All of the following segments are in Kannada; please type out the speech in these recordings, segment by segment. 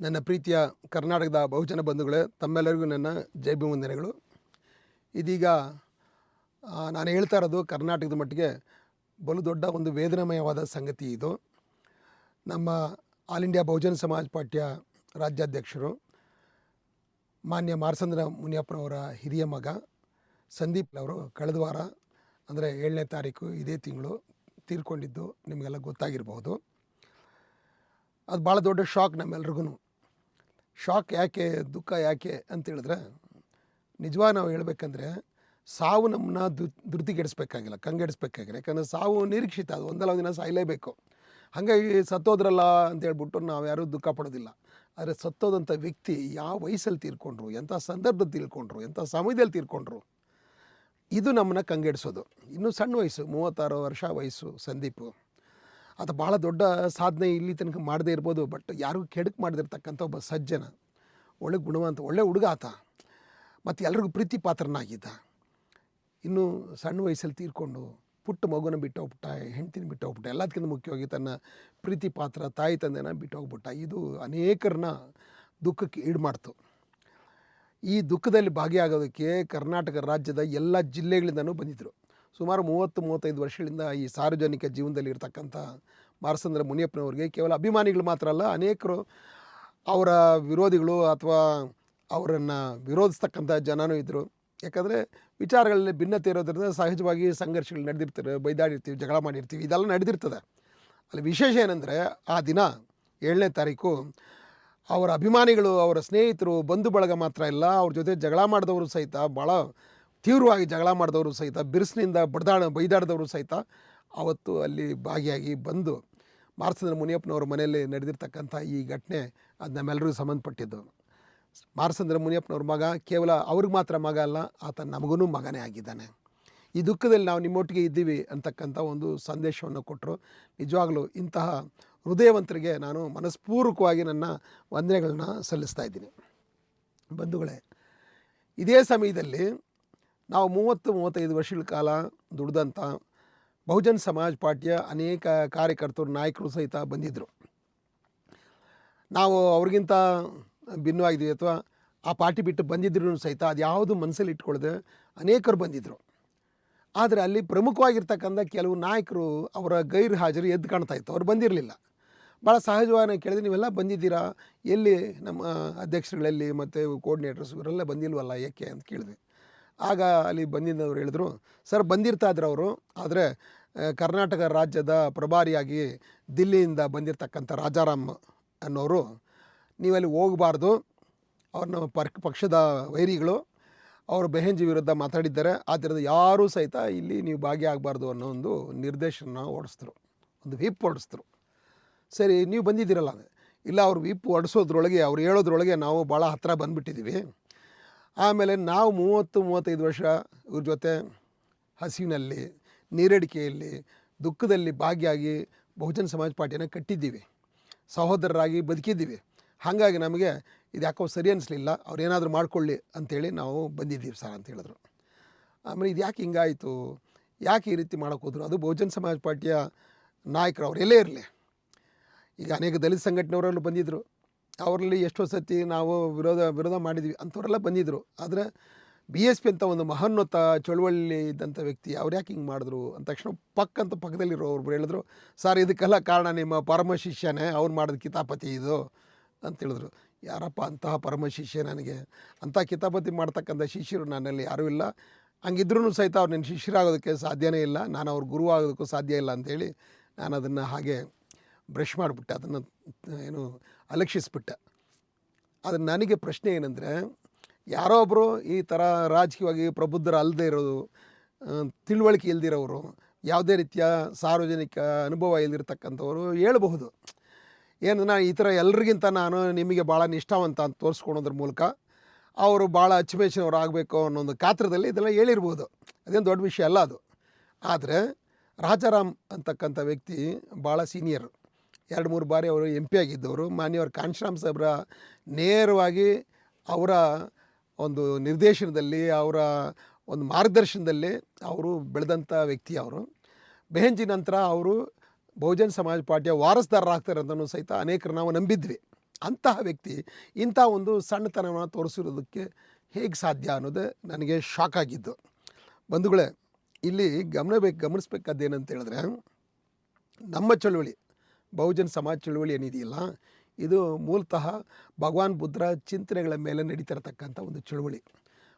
ನನ್ನ ಪ್ರೀತಿಯ ಕರ್ನಾಟಕದ ಬಹುಜನ ಬಂಧುಗಳೇ, ತಮ್ಮೆಲ್ಲರಿಗೂ ನನ್ನ ಜೈ ವಂದನೆಗಳು ಇದೀಗ ನಾನು ಹೇಳ್ತಾ ಇರೋದು ಕರ್ನಾಟಕದ ಮಟ್ಟಿಗೆ ಬಲು ದೊಡ್ಡ ಒಂದು ವೇದನಾಮಯವಾದ ಸಂಗತಿ ಇದು. ನಮ್ಮ ಆಲ್ ಇಂಡಿಯಾ ಬಹುಜನ ಸಮಾಜ್ ಪಾರ್ಟಿಯ ರಾಜ್ಯಾಧ್ಯಕ್ಷರು, ಮಾನ್ಯ ಮಾರ್ಸಂದ್ರ ಮುನಿಯಪ್ಪನವರ ಹಿರಿಯ ಮಗ, ಸಂದೀಪ್ ಅವರು ಕಳೆದ ವಾರ, ಅಂದರೆ ಏಳನೇ ತಾರೀಕು ಇದೇ ತಿಂಗಳು ತೀರ್ಕೊಂಡಿದ್ದು ನಿಮಗೆಲ್ಲ ಗೊತ್ತಾಗಿರ್ಬೋದು. ಅದು ಭಾಳ ದೊಡ್ಡ ಶಾಕ್ ನಮ್ಮೆಲ್ರಿಗೂ ಶಾಕ್ ಯಾಕೆ, ದುಃಖ ಯಾಕೆ ಅಂತ ಹೇಳಿದ್ರೆ, ನಿಜವಾಗಿ ನಾವು ಹೇಳ್ಬೇಕಂದ್ರೆ, ಸಾವು ನಮ್ಮನ್ನ ದು ಧೃತಿಗೆಡಿಸ್ಬೇಕಾಗಿಲ್ಲ, ಕಂಗೆಡಿಸ್ಬೇಕಾಗಿಲ್ಲ. ಯಾಕಂದರೆ ಸಾವು ನಿರೀಕ್ಷಿತ, ಅದು ಒಂದಲ್ಲ ಒಂದಿನ ಸಾಯಲೇಬೇಕು. ಹಾಗಾಗಿ ಸತ್ತೋದ್ರಲ್ಲ ಅಂತ ಹೇಳ್ಬಿಟ್ಟು ನಾವು ಯಾರೂ ದುಃಖ ಪಡೋದಿಲ್ಲ. ಆದರೆ ಸತ್ತೋದಂಥ ವ್ಯಕ್ತಿ ಯಾವ ವಯಸ್ಸಲ್ಲಿ ತೀರ್ಕೊಂಡ್ರು, ಎಂಥ ಸಂದರ್ಭದಲ್ಲಿ ತೀರ್ಕೊಂಡ್ರು, ಎಂಥ ಸಮಯದಲ್ಲಿ ತೀರ್ಕೊಂಡ್ರು, ಇದು ನಮ್ಮನ್ನ ಕಂಗೆಡಿಸೋದು. ಇನ್ನೂ ಸಣ್ಣ ವಯಸ್ಸು, ಮೂವತ್ತಾರು ವರ್ಷ ವಯಸ್ಸು, ಸಂದೀಪು. ಆತ ಭಾಳ ದೊಡ್ಡ ಸಾಧನೆ ಇಲ್ಲಿ ತನಕ ಮಾಡದೇ ಇರ್ಬೋದು, ಬಟ್ ಯಾರಿಗೂ ಕೆಡಕು ಮಾಡದಿರ್ತಕ್ಕಂಥ ಒಬ್ಬ ಸಜ್ಜನ, ಒಳ್ಳೆ ಗುಣವಂತ, ಒಳ್ಳೆ ಹುಡುಗ ಆತ, ಮತ್ತು ಎಲ್ರಿಗೂ ಪ್ರೀತಿ ಪಾತ್ರನಾಗಿದ್ದ. ಇನ್ನು ಸಣ್ಣ ವಯಸ್ಸಲ್ಲಿ ತೀರ್ಕೊಂಡು ಪುಟ್ಟ ಮಗುನ ಬಿಟ್ಟು ಹೋಗ್ಬಿಟ್ಟ ಹೆಂಡ್ತಿನ ಬಿಟ್ಟು ಹೋಗ್ಬಿಟ್ಟ ಎಲ್ಲದಕ್ಕಿಂತ ಮುಖ್ಯವಾಗಿ ತನ್ನ ಪ್ರೀತಿ ಪಾತ್ರ, ತಾಯಿ ತಂದೆನ ಬಿಟ್ಟು ಹೋಗ್ಬಿಟ್ಟ ಇದು ಅನೇಕರನ್ನ ದುಃಖಕ್ಕೆ ಈಡು ಮಾಡ್ತು ಈ ದುಃಖದಲ್ಲಿ ಭಾಗಿಯಾಗೋದಕ್ಕೆ ಕರ್ನಾಟಕ ರಾಜ್ಯದ ಎಲ್ಲ ಜಿಲ್ಲೆಗಳಿಂದನೂ ಬಂದಿದ್ದರು ಸುಮಾರು ಮೂವತ್ತು, ಮೂವತ್ತೈದು ವರ್ಷಗಳಿಂದ ಈ ಸಾರ್ವಜನಿಕ ಜೀವನದಲ್ಲಿ ಇರತಕ್ಕಂಥ ಮಾರಸಂದ್ರ ಮುನಿಯಪ್ಪನವ್ರಿಗೆ ಕೇವಲ ಅಭಿಮಾನಿಗಳು ಮಾತ್ರ ಅಲ್ಲ, ಅನೇಕರು ಅವರ ವಿರೋಧಿಗಳು ಅಥವಾ ಅವರನ್ನು ವಿರೋಧಿಸ್ತಕ್ಕಂಥ ಜನನೂ ಇದ್ದರು ಯಾಕಂದರೆ ವಿಚಾರಗಳಲ್ಲಿ ಭಿನ್ನತೆ ಇರೋದ್ರಿಂದ ಸಹಜವಾಗಿ ಸಂಘರ್ಷಗಳು ನಡೆದಿರ್ತಾರೆ ಬೈದಾಡಿರ್ತೀವಿ, ಜಗಳ ಮಾಡಿರ್ತೀವಿ, ಇದೆಲ್ಲ ನಡೆದಿರ್ತದೆ. ಅಲ್ಲಿ ವಿಶೇಷ ಏನಂದರೆ ಆ ದಿನ ಏಳನೇ ತಾರೀಕು ಅವರ ಅಭಿಮಾನಿಗಳು, ಅವರ ಸ್ನೇಹಿತರು, ಬಂಧು ಬಳಗ ಮಾತ್ರ ಇಲ್ಲ, ಅವ್ರ ಜೊತೆ ಜಗಳ ಮಾಡಿದವರು ಸಹಿತ ಭಾಳ ತೀವ್ರವಾಗಿ ಜಗಳ ಮಾಡಿದವರು ಸಹಿತ, ಬಿರುಸಿನಿಂದ ಬಡ್ದಾಡ ಬೈದಾಡಿದವರು ಸಹಿತ ಅವತ್ತು ಅಲ್ಲಿ ಭಾಗಿಯಾಗಿ ಬಂದು ಮಾರ್ಸಂದ್ರ ಮುನಿಯಪ್ಪನವ್ರ ಮನೆಯಲ್ಲಿ ನಡೆದಿರ್ತಕ್ಕಂಥ ಈ ಘಟನೆ ಅದು ನಮ್ಮೆಲ್ಲರಿಗೂ ಸಂಬಂಧಪಟ್ಟಿದ್ದು. ಮಾರ್ಸಂದ್ರ ಮುನಿಯಪ್ಪನವ್ರ ಮಗ ಕೇವಲ ಅವ್ರಿಗೆ ಮಾತ್ರ ಮಗ ಅಲ್ಲ, ಆತ ನಮಗೂ ಮಗನೇ ಆಗಿದ್ದಾನೆ. ಈ ದುಃಖದಲ್ಲಿ ನಾವು ನಿಮ್ಮೊಟ್ಟಿಗೆ ಇದ್ದೀವಿ ಅಂತಕ್ಕಂಥ ಒಂದು ಸಂದೇಶವನ್ನು ಕೊಟ್ಟರು. ನಿಜವಾಗಲೂ ಇಂತಹ ಹೃದಯವಂತರಿಗೆ ನಾನು ಮನಸ್ಪೂರ್ವಕವಾಗಿ ನನ್ನ ವಂದನೆಗಳನ್ನ ಸಲ್ಲಿಸ್ತಾ ಇದ್ದೀನಿ. ಬಂಧುಗಳೇ, ಇದೇ ಸಮಯದಲ್ಲಿ ನಾವು ಮೂವತ್ತು, ಮೂವತ್ತೈದು ವರ್ಷಗಳ ಕಾಲ ದುಡ್ದಂಥ ಬಹುಜನ್ ಸಮಾಜ್ ಪಾರ್ಟಿಯ ಅನೇಕ ಕಾರ್ಯಕರ್ತರು, ನಾಯಕರು ಸಹಿತ ಬಂದಿದ್ದರು. ನಾವು ಅವ್ರಿಗಿಂತ ಭಿನ್ನವಾಗಿದ್ವಿ ಅಥವಾ ಆ ಪಾರ್ಟಿ ಬಿಟ್ಟು ಬಂದಿದ್ರು ಸಹಿತ ಅದು ಯಾವುದು ಮನಸ್ಸಲ್ಲಿ ಇಟ್ಕೊಳ್ಳದೆ ಅನೇಕರು ಬಂದಿದ್ದರು. ಆದರೆ ಅಲ್ಲಿ ಪ್ರಮುಖವಾಗಿರ್ತಕ್ಕಂಥ ಕೆಲವು ನಾಯಕರು ಅವರ ಗೈರು ಹಾಜರು ಎದ್ದು ಕಾಣ್ತಾ ಇತ್ತು. ಅವ್ರು ಬಂದಿರಲಿಲ್ಲ. ಭಾಳ ಸಹಜವಾಗಿ ಕೇಳಿದೆ, ನೀವೆಲ್ಲ ಬಂದಿದ್ದೀರಾ? ಎಲ್ಲಿ ನಮ್ಮ ಅಧ್ಯಕ್ಷರುಗಳಲ್ಲಿ ಮತ್ತು ಕೋರ್ಡಿನೇಟರ್ಸ್ ಇವರೆಲ್ಲ ಬಂದಿಲ್ವಲ್ಲ ಏಕೆ? ಅಂತ ಕೇಳಿದೆ. ಆಗ ಅಲ್ಲಿ ಬಂದಿದ್ದವ್ರು ಹೇಳಿದ್ರು, ಸರ್ ಬಂದಿರ್ತಾ ಇದ್ರು ಅವರು, ಆದರೆ ಕರ್ನಾಟಕ ರಾಜ್ಯದ ಪ್ರಭಾರಿಯಾಗಿ ದಿಲ್ಲಿಯಿಂದ ಬಂದಿರತಕ್ಕಂಥ ರಾಜಾರಾಮ್ ಅನ್ನೋರು, ನೀವಲ್ಲಿ ಹೋಗಬಾರ್ದು. ಅವ್ರನ್ನ ಪರ್ ಪಕ್ಷದ ವೈರಿಗಳು. ಅವರು ಬೆಹೆಂಜಿ ವಿರುದ್ಧ ಮಾತಾಡಿದ್ದಾರೆ. ಆದ್ದರಿಂದ ಯಾರೂ ಸಹಿತ ಇಲ್ಲಿ ನೀವು ಭಾಗಿಯಾಗಬಾರ್ದು ಅನ್ನೋ ಒಂದು ನಿರ್ದೇಶನ ಓಡಿಸಿದ್ರು ಒಂದು ವಿಪ್ ಓಡಿಸಿದ್ರು ಸರಿ, ನೀವು ಬಂದಿದ್ದೀರಲ್ಲ. ಇಲ್ಲ, ಅವ್ರು ವಿಪ್ ಹೊಡಿಸೋದ್ರೊಳಗೆ ಅವ್ರು ಹೇಳೋದ್ರೊಳಗೆ ನಾವು ಭಾಳ ಹತ್ತಿರ ಬಂದುಬಿಟ್ಟಿದ್ದೀವಿ. ಆಮೇಲೆ ನಾವು ಮೂವತ್ತು, ಮೂವತ್ತೈದು ವರ್ಷ ಇವ್ರ ಜೊತೆ ಹಸಿವಿನಲ್ಲಿ, ನೀರಡಿಕೆಯಲ್ಲಿ, ದುಃಖದಲ್ಲಿ ಭಾಗಿಯಾಗಿ ಬಹುಜನ ಸಮಾಜ ಪಾರ್ಟಿಯನ್ನು ಕಟ್ಟಿದ್ದೀವಿ. ಸಹೋದರರಾಗಿ ಬದುಕಿದ್ದೀವಿ. ಹಾಗಾಗಿ ನಮಗೆ ಇದು ಯಾಕೋ ಸರಿ ಅನಿಸ್ಲಿಲ್ಲ. ಅವ್ರು ಏನಾದರೂ ಮಾಡ್ಕೊಳ್ಳಿ ಅಂಥೇಳಿ ನಾವು ಬಂದಿದ್ದೀವಿ ಸರ್ ಅಂತ ಹೇಳಿದ್ರು. ಆಮೇಲೆ ಇದು ಯಾಕೆ ಹಿಂಗಾಯಿತು? ಯಾಕೆ ಈ ರೀತಿ ಮಾಡೋಕೆ ಹೋದ್ರು? ಅದು ಬಹುಜನ ಸಮಾಜ ಪಾರ್ಟಿಯ ನಾಯಕರು ಅವರೆಲ್ಲೇ ಇರಲಿ. ಈಗ ಅನೇಕ ದಲಿತ ಸಂಘಟನೆಯವರಲ್ಲೂ ಬಂದಿದ್ದರು ಅವರಲ್ಲಿ ಎಷ್ಟೋ ಸತಿ ನಾವು ವಿರೋಧ ವಿರೋಧ ಮಾಡಿದ್ವಿ. ಅಂಥವರೆಲ್ಲ ಬಂದಿದ್ದರು ಆದರೆ ಬಿ ಎಸ್ ಪಿ ಅಂತ ಒಂದು ಮಹೋನ್ನತ ಚಳುವಳಿ ಇದ್ದಂಥ ವ್ಯಕ್ತಿ, ಅವ್ರು ಯಾಕೆ ಹಿಂಗೆ ಮಾಡಿದ್ರು? ಅಂದ ತಕ್ಷಣ ಪಕ್ಕ ಅಂತ ಪಕ್ಕದಲ್ಲಿರೋ ಅವ್ರು ಹೇಳಿದ್ರು, ಸರ್, ಇದಕ್ಕೆಲ್ಲ ಕಾರಣ ನಿಮ್ಮ ಪರಮ ಶಿಷ್ಯನೇ, ಅವ್ರು ಮಾಡಿದ ಕಿತಾಪತಿ ಇದು. ಅಂತ ಹೇಳಿದ್ರು. ಯಾರಪ್ಪ ಅಂತಹ ಪರಮ ಶಿಷ್ಯ ನನಗೆ? ಅಂಥ ಕಿತಾಪತಿ ಮಾಡ್ತಕ್ಕಂಥ ಶಿಷ್ಯರು ನನ್ನಲ್ಲಿ ಯಾರೂ ಇಲ್ಲ. ಹಂಗಿದ್ರೂ ಸಹಿತ ಅವ್ರು ನನ್ನ ಶಿಷ್ಯರಾಗೋದಕ್ಕೆ ಸಾಧ್ಯನೇ ಇಲ್ಲ. ನಾನು ಅವ್ರ ಗುರು ಆಗೋದಕ್ಕೂ ಸಾಧ್ಯ ಇಲ್ಲ. ಅಂಥೇಳಿ ನಾನು ಅದನ್ನು ಹಾಗೆ ಬ್ರಷ್ ಮಾಡಿಬಿಟ್ಟೆ, ಅದನ್ನು ಏನು, ಅಲಕ್ಷಿಸ್ಬಿಟ್ಟೆ. ಅದು ನನಗೆ ಪ್ರಶ್ನೆ ಏನಂದರೆ, ಯಾರೋ ಒಬ್ಬರು ಈ ಥರ ರಾಜಕೀಯವಾಗಿ ಪ್ರಬುದ್ಧರು ಅಲ್ಲದೆ ಇರೋದು ತಿಳುವಳಿಕೆ ಇಲ್ದಿರೋರು, ಯಾವುದೇ ರೀತಿಯ ಸಾರ್ವಜನಿಕ ಅನುಭವ ಇಲ್ಲದಿರ್ತಕ್ಕಂಥವ್ರು ಹೇಳ್ಬಹುದು. ಏನು ನಾನು ಈ ಥರ ಎಲ್ರಿಗಿಂತ ನಾನು ನಿಮಗೆ ಭಾಳ ನಿಷ್ಠಾವಂತ ಅಂತ ತೋರಿಸ್ಕೊಳೋದ್ರ ಮೂಲಕ, ಅವರು ಭಾಳ ಅಚ್ಚುಮೆಚ್ಚಿನವ್ರು ಆಗಬೇಕು ಅನ್ನೋ ಒಂದು ಕಾತ್ರದಲ್ಲಿ ಇದೆಲ್ಲ ಹೇಳಿರ್ಬೋದು. ಅದೇನು ದೊಡ್ಡ ವಿಷಯ ಅಲ್ಲ ಅದು. ಆದರೆ ರಾಜಾರಾಮ್ ಅಂತಕ್ಕಂಥ ವ್ಯಕ್ತಿ ಭಾಳ ಸೀನಿಯರ್. ಎರಡು ಮೂರು ಬಾರಿ ಅವರು ಎಂ ಪಿ ಆಗಿದ್ದವರು. ಮಾನ್ಯವರ ಕಾಂಶರಾಮ್ ಸಾಹೇಬ್ರ ನೇರವಾಗಿ ಅವರ ಒಂದು ನಿರ್ದೇಶನದಲ್ಲಿ, ಅವರ ಒಂದು ಮಾರ್ಗದರ್ಶನದಲ್ಲಿ ಅವರು ಬೆಳೆದಂಥ ವ್ಯಕ್ತಿ ಅವರು. ಬೆಹೆಂಜಿ ನಂತರ ಅವರು ಬಹುಜನ್ ಸಮಾಜ ಪಾರ್ಟಿಯ ವಾರಸ್ದಾರರಾಗ್ತಾರೆ ಅಂತಲೂ ಸಹಿತ ಅನೇಕರು ನಾವು ನಂಬಿದ್ವಿ. ಅಂತಹ ವ್ಯಕ್ತಿ, ಇಂಥ ಒಂದು ಸಣ್ಣತನವನ್ನು ತೋರಿಸಿರೋದಕ್ಕೆ ಹೇಗೆ ಸಾಧ್ಯ ಅನ್ನೋದು ನನಗೆ ಶಾಕ್ ಆಗಿದ್ದು. ಬಂಧುಗಳೇ, ಇಲ್ಲಿ ಗಮನಬೇಕು ಗಮನಿಸ್ಬೇಕಾದ್ದು ಏನಂತ ಹೇಳಿದ್ರೆ, ನಮ್ಮ ಚಳುವಳಿ ಬಹುಜನ ಸಮಾಜ ಚಳುವಳಿ ಏನಿದೆಯಲ್ಲ, ಇದು ಮೂಲತಃ ಭಗವಾನ್ ಬುದ್ಧರ ಚಿಂತನೆಗಳ ಮೇಲೆ ನಡೀತಿರತಕ್ಕಂಥ ಒಂದು ಚಳುವಳಿ.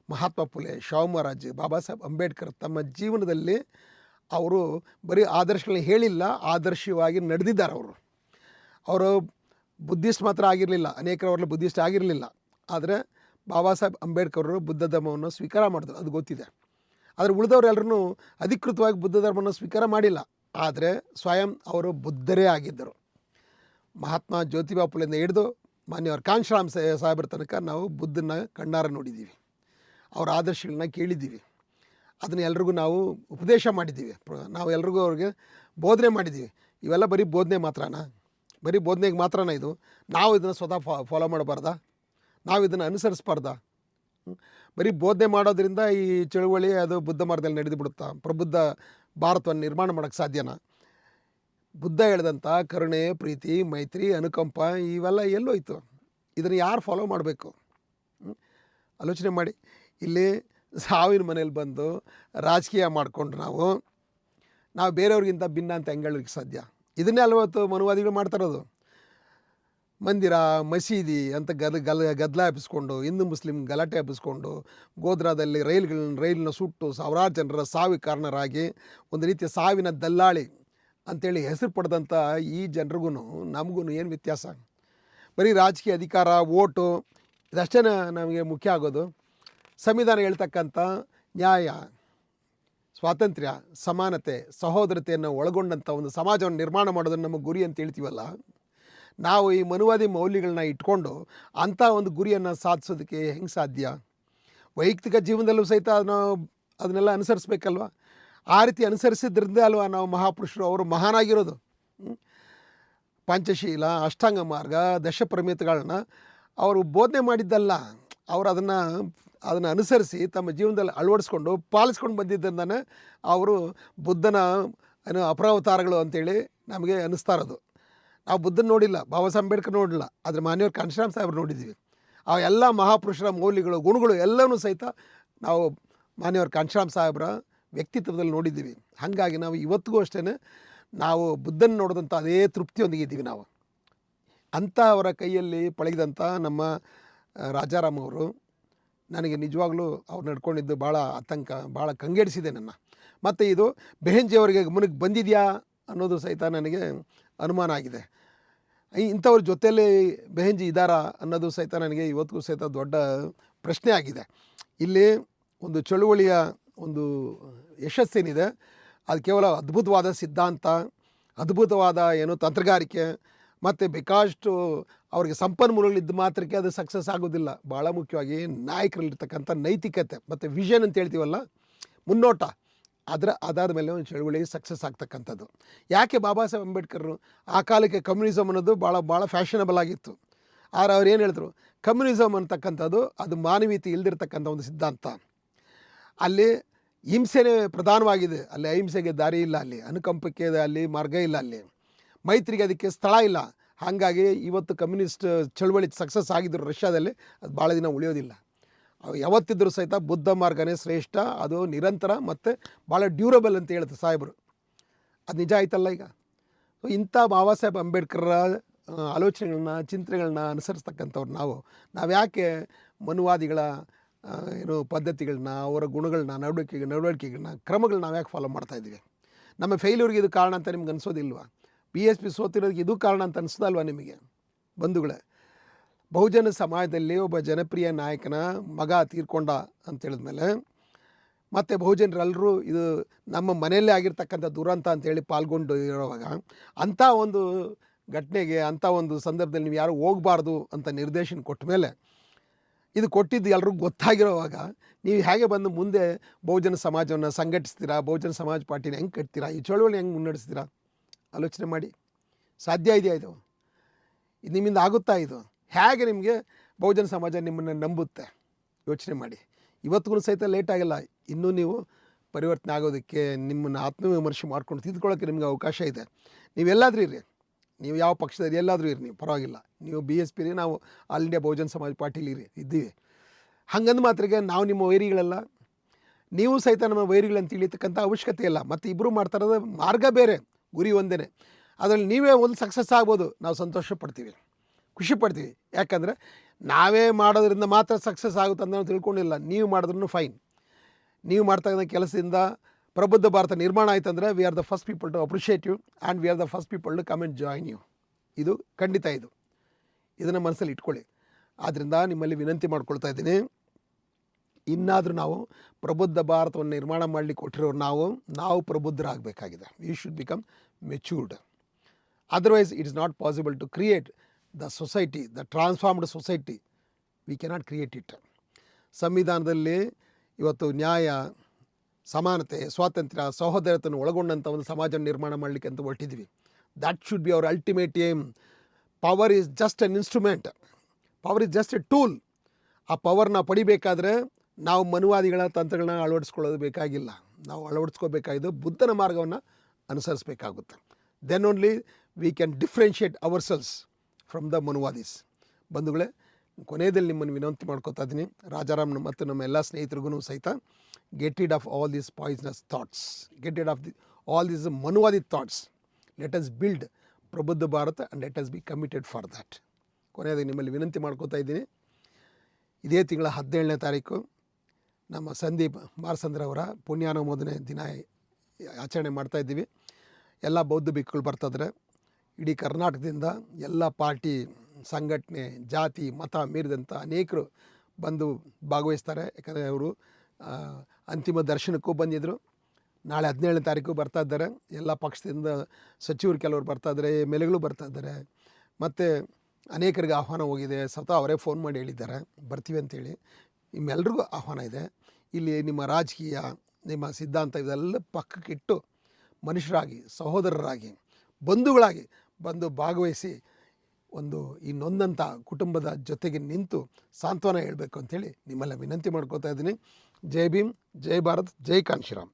ಮಹಾತ್ಮ ಫುಲೆ ಶಿವಮಹಾರಾಜ್ ಬಾಬಾ ಸಾಹೇಬ್ ಅಂಬೇಡ್ಕರ್ ತಮ್ಮ ಜೀವನದಲ್ಲಿ ಅವರು ಬರೀ ಆದರ್ಶಗಳನ್ನ ಹೇಳಿಲ್ಲ, ಆದರ್ಶವಾಗಿ ನಡೆದಿದ್ದಾರೆ ಅವರು. ಅವರು ಬುದ್ಧಿಸ್ಟ್ ಮಾತ್ರ ಆಗಿರಲಿಲ್ಲ, ಅನೇಕರು ಅವ್ರಲ್ಲಿ ಬುದ್ಧಿಸ್ಟ್ ಆಗಿರಲಿಲ್ಲ. ಆದರೆ ಬಾಬಾ ಸಾಹೇಬ್ ಅಂಬೇಡ್ಕರ್ ಅವರು ಬುದ್ಧ ಧರ್ಮವನ್ನು ಸ್ವೀಕಾರ ಮಾಡಿದ್ರು, ಅದು ಗೊತ್ತಿದೆ. ಆದರೆ ಉಳಿದವರೆಲ್ಲರೂ ಅಧಿಕೃತವಾಗಿ ಬುದ್ಧ ಧರ್ಮವನ್ನು ಸ್ವೀಕಾರ ಮಾಡಿಲ್ಲ. ಆದರೆ ಸ್ವಯಂ ಅವರು ಬುದ್ಧರೇ ಆಗಿದ್ದರು. ಮಹಾತ್ಮ ಜ್ಯೋತಿಬಾ ಪುಲೆಯಿಂದ ಹಿಡಿದು ಮಾನ್ಯವ್ರ ಕಾಂಶರಾಮ್ ಸಾಹೇಬರ ತನಕ ನಾವು ಬುದ್ಧನ ಕಣ್ಣಾರ ನೋಡಿದ್ದೀವಿ. ಅವರ ಆದರ್ಶಗಳನ್ನ ಕೇಳಿದ್ದೀವಿ. ಅದನ್ನ ಎಲ್ರಿಗೂ ನಾವು ಉಪದೇಶ ಮಾಡಿದ್ದೀವಿ. ನಾವು ಎಲ್ರಿಗೂ ಅವ್ರಿಗೆ ಬೋಧನೆ ಮಾಡಿದ್ದೀವಿ. ಇವೆಲ್ಲ ಬರೀ ಬೋಧನೆ ಮಾತ್ರನಾ? ಬರೀ ಬೋಧನೆಗೆ ಮಾತ್ರನ ಇದು? ನಾವು ಇದನ್ನು ಸ್ವತಃ ಫಾ ಫಾಲೋ ಮಾಡಬಾರ್ದ? ನಾವು ಇದನ್ನು ಅನುಸರಿಸ್ಬಾರ್ದಾ? ಬರೀ ಬೋಧನೆ ಮಾಡೋದ್ರಿಂದ ಈ ಚಳುವಳಿ ಅದು ಬುದ್ಧ ಮಾರ್ಗದಲ್ಲಿ ನಡೆದು ಬಿಡುತ್ತಾ? ಪ್ರಬುದ್ಧ ಭಾರತವನ್ನು ನಿರ್ಮಾಣ ಮಾಡೋಕ್ಕೆ ಸಾಧ್ಯನಾ? ಬುದ್ಧ ಹೇಳಿದಂಥ ಕರುಣೆ, ಪ್ರೀತಿ, ಮೈತ್ರಿ, ಅನುಕಂಪ ಇವೆಲ್ಲ ಎಲ್ಲೋಯ್ತು. ಇದನ್ನು ಯಾರು ಫಾಲೋ ಮಾಡಬೇಕು? ಆಲೋಚನೆ ಮಾಡಿ. ಇಲ್ಲಿ ಸಾವಿನ ಮನೇಲಿ ಬಂದು ರಾಜಕೀಯ ಮಾಡಿಕೊಂಡು ನಾವು. ನಾವು ಬೇರೆಯವ್ರಿಗಿಂತ ಭಿನ್ನ ಅಂತ ಹೆಂಗೆ ಹೇಳಲಿಕ್ಕೆ ಸಾಧ್ಯ? ಇದನ್ನೇ ಅಲ್ವತ್ತು ಮನುವಾದಿಗಳು ಮಾಡ್ತಾರೋದು ಮಂದಿರ, ಮಸೀದಿ ಅಂತ ಗದ, ಗಲ ಗದ್ದಲ ಹಬ್ಬಿಸ್ಕೊಂಡು ಹಿಂದೂ, ಮುಸ್ಲಿಂ ಗಲಾಟೆ ಹಬ್ಬಿಸ್ಕೊಂಡು ಗೋದ್ರಾದಲ್ಲಿ ರೈಲ್ಗಳನ್ನ ರೈಲನ್ನ ಸುಟ್ಟು ಸಾವಿರಾರು ಜನರ ಸಾವಿಗೆ ಕಾರಣರಾಗಿ ಒಂದು ರೀತಿಯ ಸಾವಿನ ದಲ್ಲಾಳಿ ಅಂತೇಳಿ ಹೆಸರು ಪಡೆದಂಥ ಈ ಜನರಿಗೂ ನಮಗೂ ಏನು ವ್ಯತ್ಯಾಸ? ಬರೀ ರಾಜಕೀಯ ಅಧಿಕಾರ, ಓಟು ಇದಷ್ಟೇ ನಮಗೆ ಮುಖ್ಯ ಆಗೋದು? ಸಂವಿಧಾನ ಹೇಳ್ತಕ್ಕಂಥ ನ್ಯಾಯ, ಸ್ವಾತಂತ್ರ್ಯ, ಸಮಾನತೆ, ಸಹೋದರತೆಯನ್ನು ಒಳಗೊಂಡಂಥ ಒಂದು ಸಮಾಜವನ್ನು ನಿರ್ಮಾಣ ಮಾಡೋದನ್ನು ನಮ್ಮ ಗುರಿ ಅಂತ ಹೇಳ್ತೀವಲ್ಲ? ನಾವು ಈ ಮನುವಾದಿ ಮೌಲ್ಯಗಳನ್ನ ಇಟ್ಕೊಂಡು ಅಂಥ ಒಂದು ಗುರಿಯನ್ನು ಸಾಧಿಸೋದಕ್ಕೆ ಹೆಂಗೆ ಸಾಧ್ಯ? ವೈಯಕ್ತಿಕ ಜೀವನದಲ್ಲೂ ಸಹಿತ ನಾವು ಅದನ್ನೆಲ್ಲ ಅನುಸರಿಸ್ಬೇಕಲ್ವ? ಆ ರೀತಿ ಅನುಸರಿಸಿದ್ರಿಂದ ಅಲ್ವಾ ನಾವು ಮಹಾಪುರುಷರು ಅವರು ಮಹಾನಾಗಿರೋದು? ಪಂಚಶೀಲ, ಅಷ್ಟಾಂಗ ಮಾರ್ಗ ದಶಪ್ರಮಿತಗಳನ್ನ ಅವರು ಬೋಧನೆ ಮಾಡಿದ್ದಲ್ಲ, ಅವರು ಅದನ್ನು ಅದನ್ನು ಅನುಸರಿಸಿ ತಮ್ಮ ಜೀವನದಲ್ಲಿ ಅಳವಡಿಸ್ಕೊಂಡು ಪಾಲಿಸ್ಕೊಂಡು ಬಂದಿದ್ದರಿಂದನೇ ಅವರು ಬುದ್ಧನ ಏನು ಅಪರಾವತಾರಗಳು ಅಂತೇಳಿ ನಮಗೆ ಅನ್ನಿಸ್ತಾ ಇರೋದು. ನಾವು ಬುದ್ಧನ ನೋಡಿಲ್ಲ ಬಾಬಾ ಸಾಹೇಬ್ ಅಂಬೇಡ್ಕರ್ ನೋಡಿಲ್ಲ ಆದರೆ ಮಾನ್ಯವ್ರ ಕಾಂಶರಾಮ್ ಸಾಹೇಬ್ರು ನೋಡಿದ್ದೀವಿ ಆ ಎಲ್ಲ ಮಹಾಪುರುಷರ ಮೌಲ್ಯಗಳು, ಗುಣಗಳು ಎಲ್ಲವೂ ಸಹಿತ ನಾವು ಮಾನ್ಯವ್ರ ಕಾಂಶರಾಮ್ ಸಾಹೇಬ್ರ ವ್ಯಕ್ತಿತ್ವದಲ್ಲಿ ನೋಡಿದ್ದೀವಿ. ಹಾಗಾಗಿ ನಾವು ಇವತ್ತಿಗೂ ಅಷ್ಟೇ ನಾವು ಬುದ್ಧನ ನೋಡಿದಂಥ ಅದೇ ತೃಪ್ತಿಯೊಂದಿಗೆ ಇದ್ದೀವಿ ನಾವು. ಅಂಥ ಅವರ ಕೈಯಲ್ಲಿ ಪಳಗಿದಂಥ ನಮ್ಮ ರಾಜಾರಾಮ್ ಅವರು ನನಗೆ ನಿಜವಾಗ್ಲೂ ಅವ್ರು ನಡ್ಕೊಂಡಿದ್ದು ಭಾಳ ಆತಂಕ ಭಾಳ ಕಂಗೆಡಿಸಿದೆ ನನ್ನ. ಮತ್ತು ಇದು ಬೆಹೆಂಜಿಯವರಿಗೆ ಗಮನಕ್ಕೆ ಬಂದಿದೆಯಾ ಅನ್ನೋದು ಸಹಿತ ನನಗೆ ಅನುಮಾನ ಆಗಿದೆ. ಇಂಥವ್ರ ಜೊತೆಯಲ್ಲಿ ಬೆಹೆಂಜಿ ಇದ್ದಾರಾ ಅನ್ನೋದು ಸಹಿತ ನನಗೆ ಇವತ್ತಿಗೂ ಸಹಿತ ದೊಡ್ಡ ಪ್ರಶ್ನೆ ಆಗಿದೆ. ಇಲ್ಲಿ ಒಂದು ಚಳುವಳಿಯ ಒಂದು ಯಶಸ್ಸೇನಿದೆ. ಅದು ಕೇವಲ ಅದ್ಭುತವಾದ ಸಿದ್ಧಾಂತ, ಅದ್ಭುತವಾದ ಏನು ತಂತ್ರಗಾರಿಕೆ ಮತ್ತು ಬೇಕಾಷ್ಟು ಅವ್ರಿಗೆ ಸಂಪನ್ಮೂಲಗಳಿದ್ದ ಮಾತ್ರಕ್ಕೆ ಅದು ಸಕ್ಸಸ್ ಆಗೋದಿಲ್ಲ. ಭಾಳ ಮುಖ್ಯವಾಗಿ ನಾಯಕರಲ್ಲಿರ್ತಕ್ಕಂಥ ನೈತಿಕತೆ ಮತ್ತು ವಿಷನ್ ಅಂತ ಹೇಳ್ತೀವಲ್ಲ, ಮುನ್ನೋಟ. ಅದರ ಆಧಾರದ ಮೇಲೆ ಒಂದು ಚಳುವಳಿ ಸಕ್ಸಸ್ ಆಗ್ತಕ್ಕಂಥದ್ದು. ಯಾಕೆ ಬಾಬಾ ಸಾಹೇಬ್ ಅಂಬೇಡ್ಕರ್ ಆ ಕಾಲಕ್ಕೆ ಕಮ್ಯುನಿಸಮ್ ಅನ್ನೋದು ಭಾಳ ಭಾಳ ಫ್ಯಾಷನಬಲ್ ಆಗಿತ್ತು. ಆದ್ರೆ ಅವ್ರು ಏನು ಹೇಳಿದ್ರು? ಕಮ್ಯುನಿಸಮ್ ಅಂತಕ್ಕಂಥದ್ದು ಅದು ಮಾನವೀಯತೆ ಇಲ್ದಿರ್ತಕ್ಕಂಥ ಒಂದು ಸಿದ್ಧಾಂತ. ಅಲ್ಲಿ ಹಿಂಸೆನೇ ಪ್ರಧಾನವಾಗಿದೆ. ಅಲ್ಲಿ ಅಹಿಂಸೆಗೆ ದಾರಿ ಇಲ್ಲ ಅಲ್ಲಿ, ಅನುಕಂಪಕ್ಕೆ ಅಲ್ಲಿ ಮಾರ್ಗ ಇಲ್ಲ ಅಲ್ಲಿ. ಮೈತ್ರಿಗೆ ಅದಕ್ಕೆ ಸ್ಥಳ ಇಲ್ಲ. ಹಾಗಾಗಿ ಇವತ್ತು ಕಮ್ಯುನಿಸ್ಟ್ ಚಳವಳಿ ಸಕ್ಸಸ್ ಆಗಿದ್ರು ರಷ್ಯಾದಲ್ಲಿ, ಅದು ಭಾಳ ದಿನ ಉಳಿಯೋದಿಲ್ಲ. ಯಾವತ್ತಿದ್ರೂ ಸಹಿತ ಬುದ್ಧ ಮಾರ್ಗನೇ ಶ್ರೇಷ್ಠ ಅದು ನಿರಂತರ ಮತ್ತು ಭಾಳ ಡ್ಯೂರಬಲ್ ಅಂತ ಹೇಳುತ್ತೆ ಸಾಹೇಬರು. ಅದು ನಿಜ ಆಯ್ತಲ್ಲ ಈಗ? ಸೊ ಇಂಥ ಬಾಬಾ ಸಾಹೇಬ್ ಅಂಬೇಡ್ಕರ್ ಆ, ಆಲೋಚನೆಗಳನ್ನ ಚಿಂತನೆಗಳನ್ನ ಅನುಸರಿಸ್ತಕ್ಕಂಥವ್ರು ನಾವು. ನಾವು ಯಾಕೆ ಮನುವಾದಿಗಳ ಏನು ಪದ್ಧತಿಗಳನ್ನ ಅವರ ಗುಣಗಳನ್ನ ನಡವಳಿಕೆ ನಡವಳಿಕೆಗಳನ್ನ ಕ್ರಮಗಳನ್ನ ನಾವು ಯಾಕೆ ಫಾಲೋ ಮಾಡ್ತಾ ಇದ್ದೀವಿ? ನಮ್ಮ ಫೇಲ್ಯೂರ್ಗೆ ಇದು ಕಾರಣ ಅಂತ ನಿಮ್ಗೆ ಅನಿಸೋದಿಲ್ವಾ? ಬಿ ಎಸ್ ಪಿ ಸೋತಿರೋದಕ್ಕೆ ಇದು ಕಾರಣ ಅಂತ ಅನಿಸ್ದಲ್ವಾ ನಿಮಗೆ? ಬಂಧುಗಳೇ. ಬಹುಜನ ಸಮಾಜದಲ್ಲಿ ಒಬ್ಬ ಜನಪ್ರಿಯ ನಾಯಕನ ಮಗ ತೀರ್ಕೊಂಡ ಅಂತ ಹೇಳಿದ್ಮೇಲೆ, ಮತ್ತು ಬಹುಜನರೆಲ್ಲರೂ ಇದು ನಮ್ಮ ಮನೆಯಲ್ಲೇ ಆಗಿರ್ತಕ್ಕಂಥ ದುರಂತ ಅಂತೇಳಿ ಪಾಲ್ಗೊಂಡು ಇರೋವಾಗ ಅಂಥ ಒಂದು ಘಟನೆಗೆ, ಅಂಥ ಒಂದು ಸಂದರ್ಭದಲ್ಲಿ ನೀವು ಯಾರು ಹೋಗಬಾರ್ದು ಅಂತ ನಿರ್ದೇಶನ ಕೊಟ್ಟ ಮೇಲೆ, ಇದು ಕೊಟ್ಟಿದ್ದು ಎಲ್ರಿಗೂ ಗೊತ್ತಾಗಿರೋವಾಗ ನೀವು ಹೇಗೆ ಬಂದು ಮುಂದೆ ಬಹುಜನ ಸಮಾಜವನ್ನು ಸಂಘಟಿಸ್ತೀರಾ, ಬಹುಜನ ಸಮಾಜ ಪಾರ್ಟಿನ ಹೆಂಗೆ ಕಟ್ತೀರಾ, ಈ ಚಳುವಳಿ ಹೆಂಗೆ ಮುನ್ನಡೆಸ್ತೀರಾ? ಆಲೋಚನೆ ಮಾಡಿ. ಸಾಧ್ಯ ಇದೆಯಾ ಇದು? ಇದು ನಿಮ್ಮಿಂದ ಆಗುತ್ತಾ ಇದು? ಹೇಗೆ ನಿಮಗೆ ಬಹುಜನ ಸಮಾಜ ನಿಮ್ಮನ್ನು ನಂಬುತ್ತೆ? ಯೋಚನೆ ಮಾಡಿ. ಇವತ್ತಿಗೂ ಸಹಿತ ಲೇಟ್ ಆಗಿಲ್ಲ. ಇನ್ನೂ ನೀವು ಪರಿವರ್ತನೆ ಆಗೋದಕ್ಕೆ ನಿಮ್ಮನ್ನು ಆತ್ಮವಿಮರ್ಶೆ ಮಾಡ್ಕೊಂಡು ತಿದ್ಕೊಳ್ಳೋಕ್ಕೆ ನಿಮಗೆ ಅವಕಾಶ ಇದೆ. ನೀವೆಲ್ಲಾದರೂ ಇರಿ ನೀವು ಯಾವ ಪಕ್ಷದಲ್ಲಿ ಎಲ್ಲಾದರೂ ಇರಿ ನೀವು. ಪರವಾಗಿಲ್ಲ. ನೀವು ಬಿ ಎಸ್ ಪಿ ನಾವು ಆಲ್ ಇಂಡಿಯಾ ಬಹುಜನ ಸಮಾಜ ಪಾರ್ಟಿಲಿ ಇರಿ ಇದ್ದೀವಿ. ಹಂಗಂದ ಮಾತ್ರಕ್ಕೆ ನಾವು ನಿಮ್ಮ ವೈರಿಗಳಲ್ಲ. ನೀವು ಸಹಿತ ನಮ್ಮ ವೈರಿಗಳಂತ ತಿಳಿತಕ್ಕಂಥ ಅವಶ್ಯಕತೆ ಇಲ್ಲ. ಮತ್ತು ಇಬ್ಬರು ಮಾಡ್ತಾ ಇರೋದು ಮಾರ್ಗ ಬೇರೆ. ಗುರಿ ಒಂದೇ ಅದರಲ್ಲಿ ನೀವೇ ಒಂದು ಸಕ್ಸಸ್ ಆಗ್ಬೋದು. ನಾವು ಸಂತೋಷ ಪಡ್ತೀವಿ. ಖುಷಿ ಪಡ್ತೀವಿ. ಯಾಕಂದರೆ ನಾವೇ ಮಾಡೋದ್ರಿಂದ ಮಾತ್ರ ಸಕ್ಸಸ್ ಆಗುತ್ತೆ ಅಂತ ತಿಳ್ಕೊಂಡಿಲ್ಲ. ನೀವು ಮಾಡಿದ್ರೂ ಫೈನ್ ನೀವು ಮಾಡ್ತಕ್ಕಂಥ ಕೆಲಸದಿಂದ ಪ್ರಬುದ್ಧ ಭಾರತ ನಿರ್ಮಾಣ ಆಯ್ತು ಅಂದರೆ we are the first people to appreciate you and we are the first people to comment join you ಇದು ಖಂಡಿತ ಇದು. ಇದನ್ನು ಮನಸ್ಸಲ್ಲಿ ಇಟ್ಕೊಳ್ಳಿ. ಆದ್ದರಿಂದ ನಿಮ್ಮಲ್ಲಿ ವಿನಂತಿ ಮಾಡ್ಕೊಳ್ತಾ ಇದ್ದೀನಿ. ಇನ್ನಾದರೂ ನಾವು ಪ್ರಬುದ್ಧ ಭಾರತವನ್ನು ನಿರ್ಮಾಣ ಮಾಡಲಿಕ್ಕೆ ಕೊಟ್ಟಿರೋರು ನಾವು ನಾವು ಪ್ರಬುದ್ಧರಾಗಬೇಕಾಗಿದೆ. We should become matured otherwise it is not possible to create the society the transformed society we cannot create it ಸಂವಿಧಾನದಲ್ಲಿ ಇವತ್ತು ನ್ಯಾಯ, ಸಮಾನತೆ, ಸ್ವಾತಂತ್ರ್ಯ ಸಹೋದರತೆಯನ್ನು ಒಳಗೊಂಡಂಥ ಒಂದು ಸಮಾಜ ನಿರ್ಮಾಣ ಮಾಡಲಿಕ್ಕೆ ಅಂತ ಹೊರಟಿದ್ವಿ. That should be our ultimate aim power is just an instrument power is just a tool ಆ ಪವರ್ನ ಪಡಿಬೇಕಾದ್ರೆ ನಾವು ಮನುವಾದಿಗಳ ತಂತ್ರಗಳನ್ನ ಅಳವಡಿಸ್ಕೊಳ್ಳೋದು ಬೇಕಾಗಿಲ್ಲ. ನಾವು ಅಳವಡಿಸ್ಕೋಬೇಕಾಗಿದ್ದು ಬುದ್ಧನ ಮಾರ್ಗವನ್ನು ಅನುಸರಿಸಬೇಕಾಗುತ್ತೆ. Then only we can differentiate ourselves from the Manuvadis ಬಂಧುಗಳೇ, ಕೊನೆಯದಲ್ಲಿ ನಿಮ್ಮನ್ನು ವಿನಂತಿ ಮಾಡ್ಕೋತಾ ಇದ್ದೀನಿ. ರಾಜಾರಾಮ್ ಮತ್ತು ನಮ್ಮ ಎಲ್ಲ ಸ್ನೇಹಿತರಿಗೂ ಸಹಿತ get rid of all these poisonous thoughts get rid of the all these Manuvadi thoughts let us build Prabuddha Bharat and let us be committed for that ಕೊನೆಯದಾಗಿ ನಿಮ್ಮಲ್ಲಿ ವಿನಂತಿ ಮಾಡ್ಕೋತಾ ಇದ್ದೀನಿ. ಇದೇ ತಿಂಗಳ ಹದಿನೇಳನೇ ತಾರೀಕು, ನಮ್ಮ ಸಂದೀಪ್ ಮಾರಸಂದ್ರ ಅವರ ಪುಣ್ಯಾನುಮೋದನೆ ದಿನ ಆಚರಣೆ ಮಾಡ್ತಾ ಇದ್ದೀವಿ. ಎಲ್ಲ ಬೌದ್ಧ ಬಿಕ್ಕುಗಳು ಬರ್ತಿದ್ರೆ ಇಡೀ ಕರ್ನಾಟಕದಿಂದ ಎಲ್ಲ ಪಾರ್ಟಿ, ಸಂಘಟನೆ, ಜಾತಿ, ಮತ ಮೀರಿದಂಥ ಅನೇಕರು ಬಂದು ಭಾಗವಹಿಸ್ತಾರೆ. ಯಾಕಂದರೆ ಅವರು ಅಂತಿಮ ದರ್ಶನಕ್ಕೂ ಬಂದಿದ್ದರು ನಾಳೆ ಹದಿನೇಳನೇ ತಾರೀಕು ಬರ್ತಾ ಇದ್ದಾರೆ. ಎಲ್ಲ ಪಕ್ಷದಿಂದ ಸಚಿವರು ಕೆಲವರು ಬರ್ತಾ ಇದ್ದಾರೆ, ಎಂ ಎಲ್ ಬರ್ತಾ ಇದ್ದಾರೆ. ಮತ್ತು ಅನೇಕರಿಗೆ ಆಹ್ವಾನ ಹೋಗಿದೆ. ಸ್ವತಃ ಅವರೇ ಫೋನ್ ಮಾಡಿ ಹೇಳಿದ್ದಾರೆ. ಬರ್ತೀವಿ ಅಂತೇಳಿ. ನಿಮ್ಮೆಲ್ರಿಗೂ ಆಹ್ವಾನ ಇದೆ. ಇಲ್ಲಿ ನಿಮ್ಮ ರಾಜಕೀಯ, ನಿಮ್ಮ ಸಿದ್ಧಾಂತ, ಇದೆಲ್ಲ ಪಕ್ಕಕ್ಕಿಟ್ಟು ಮನುಷ್ಯರಾಗಿ, ಸಹೋದರರಾಗಿ ಬಂಧುಗಳಾಗಿ ಬಂದು ಭಾಗವಹಿಸಿ ಒಂದು ಈ ನೊಂದಂಥ ಕುಟುಂಬದ ಜೊತೆಗೆ ನಿಂತು ಸಾಂತ್ವನ ಹೇಳಬೇಕು ಅಂಥೇಳಿ ನಿಮ್ಮೆಲ್ಲ ವಿನಂತಿ ಮಾಡ್ಕೋತಾ ಇದ್ದೀನಿ. ಜೈ ಭೀಮ್, ಜೈ ಭಾರತ್, ಜೈ ಕಾನ್ಶಿರಾಮ್